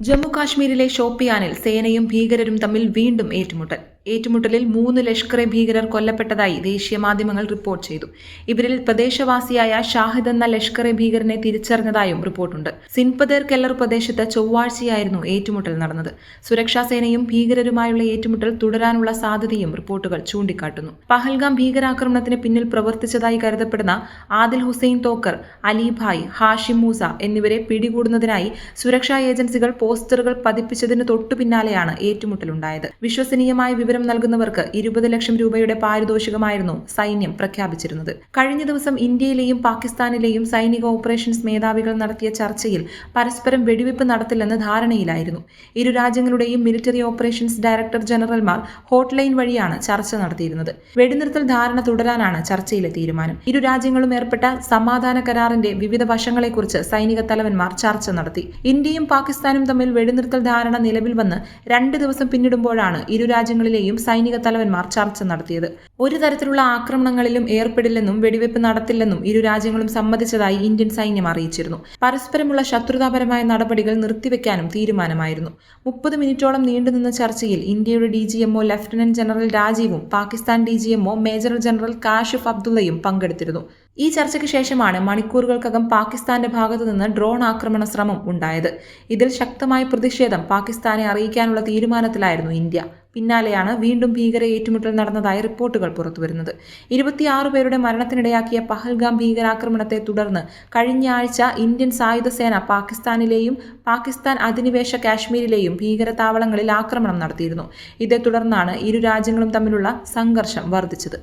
ജമ്മു കാശ്മീരിലെ ഷോപ്പിയാനിൽ സേനയും ഭീകരരും തമ്മിൽ വീണ്ടും ഏറ്റുമുട്ടൽ ഏറ്റുമുട്ടലിൽ മൂന്ന് ലഷ്കറെ ഭീകരർ കൊല്ലപ്പെട്ടതായി ദേശീയ മാധ്യമങ്ങൾ റിപ്പോർട്ട് ചെയ്തു. ഇവരിൽ പ്രദേശവാസിയായ ഷാഹിദ് എന്ന ലഷ്കറെ ഭീകരനെ തിരിച്ചറിഞ്ഞതായും റിപ്പോർട്ടുണ്ട്. സിൻപദർ കെല്ലർ പ്രദേശത്ത് ചൊവ്വാഴ്ചയായിരുന്നു ഏറ്റുമുട്ടൽ നടന്നത്. സുരക്ഷാ സേനയും ഭീകരരുമായുള്ള ഏറ്റുമുട്ടൽ തുടരാനുള്ള സാധ്യതയും റിപ്പോർട്ടുകൾ ചൂണ്ടിക്കാട്ടുന്നു. പഹൽഗാം ഭീകരാക്രമണത്തിന് പിന്നിൽ പ്രവർത്തിച്ചതായി കരുതപ്പെടുന്ന ആദിൽ ഹുസൈൻ തോക്കർ അലിഭായ് ഹാഷിം മൂസ എന്നിവരെ പിടികൂടുന്നതിനായി സുരക്ഷാ ഏജൻസികൾ പോസ്റ്ററുകൾ പതിപ്പിച്ചതിന് തൊട്ടു പിന്നാലെയാണ് ഏറ്റുമുട്ടലുണ്ടായത്. വിശ്വസനീയമായ വിവരം നൽകുന്നവർക്ക് ഇരുപത് ലക്ഷം രൂപയുടെ പാരിതോഷികമായിരുന്നു സൈന്യം പ്രഖ്യാപിച്ചിരുന്നത്. കഴിഞ്ഞ ദിവസം ഇന്ത്യയിലെയും പാകിസ്ഥാനിലെയും സൈനിക ഓപ്പറേഷൻസ് മേധാവികൾ നടത്തിയ ചർച്ചയിൽ പരസ്പരം വെടിവെപ്പ് നടത്തില്ലെന്ന് ധാരണയിലായിരുന്നു. ഇരു രാജ്യങ്ങളുടെയും മിലിറ്ററി ഓപ്പറേഷൻസ് ഡയറക്ടർ ജനറൽമാർ ഹോട്ട്ലൈൻ വഴിയാണ് ചർച്ച നടത്തിയിരുന്നത്. വെടിനിർത്തൽ ധാരണ തുടരാനാണ് ചർച്ചയിലെ തീരുമാനം. ഇരു രാജ്യങ്ങളും ഏർപ്പെട്ട സമാധാന കരാറിന്റെ വിവിധ വശങ്ങളെക്കുറിച്ച് സൈനിക തലവന്മാർ ചർച്ച നടത്തി. ഇന്ത്യയും പാകിസ്ഥാനും തമ്മിൽ വെടിനിർത്തൽ ധാരണ നിലവിൽ വന്ന് രണ്ട് ദിവസം പിന്നിടുമ്പോഴാണ് ഇരു രാജ്യങ്ങളിലെയും സൈനിക തലവന്മാർ ചർച്ച നടത്തിയത്. ഒരു തരത്തിലുള്ള ആക്രമണങ്ങളിലും ഏർപ്പെടില്ലെന്നും വെടിവെപ്പ് നടത്തില്ലെന്നും ഇരു രാജ്യങ്ങളും സമ്മതിച്ചതായി ഇന്ത്യൻ സൈന്യം അറിയിച്ചിരുന്നു. പരസ്പരമുള്ള ശത്രുതാപരമായ നടപടികൾ നിർത്തിവെക്കാനും തീരുമാനമായിരുന്നു. മുപ്പത് മിനിറ്റോളം നീണ്ടുനിന്ന ചർച്ചയിൽ ഇന്ത്യയുടെ D G MO lieutenant general രാജീവും Pakistan D G MO major general Kashif അബ്ദുള്ളയും പങ്കെടുത്തിരുന്നു. ഈ ചർച്ചയ്ക്ക് ശേഷമാണ് മണിക്കൂറുകൾക്കകം പാകിസ്ഥാന്റെ ഭാഗത്തുനിന്ന് ഡ്രോൺ ആക്രമണ ശ്രമം ഉണ്ടായത്. ഇതിൽ ശക്തമായ പ്രതിഷേധം പാകിസ്ഥാനെ അറിയിക്കാനുള്ള തീരുമാനത്തിലായിരുന്നു ഇന്ത്യ. പിന്നാലെയാണ് വീണ്ടും ഭീകര ഏറ്റുമുട്ടൽ നടന്നതായി റിപ്പോർട്ടുകൾ പുറത്തുവരുന്നത്. ഇരുപത്തിയാറ് പേരുടെ മരണത്തിനിടയാക്കിയ പഹൽഗാം ഭീകരാക്രമണത്തെ തുടർന്ന് കഴിഞ്ഞ ആഴ്ച ഇന്ത്യൻ സായുധസേന പാകിസ്ഥാനിലെയും പാകിസ്ഥാൻ അധിനിവേശ കാശ്മീരിലെയും ഭീകര താവളങ്ങളിൽ ആക്രമണം നടത്തിയിരുന്നു. ഇതേ തുടർന്നാണ് ഇരു രാജ്യങ്ങളും തമ്മിലുള്ള സംഘർഷം വർദ്ധിച്ചത്.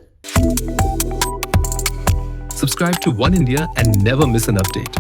Subscribe to One India and never miss an update.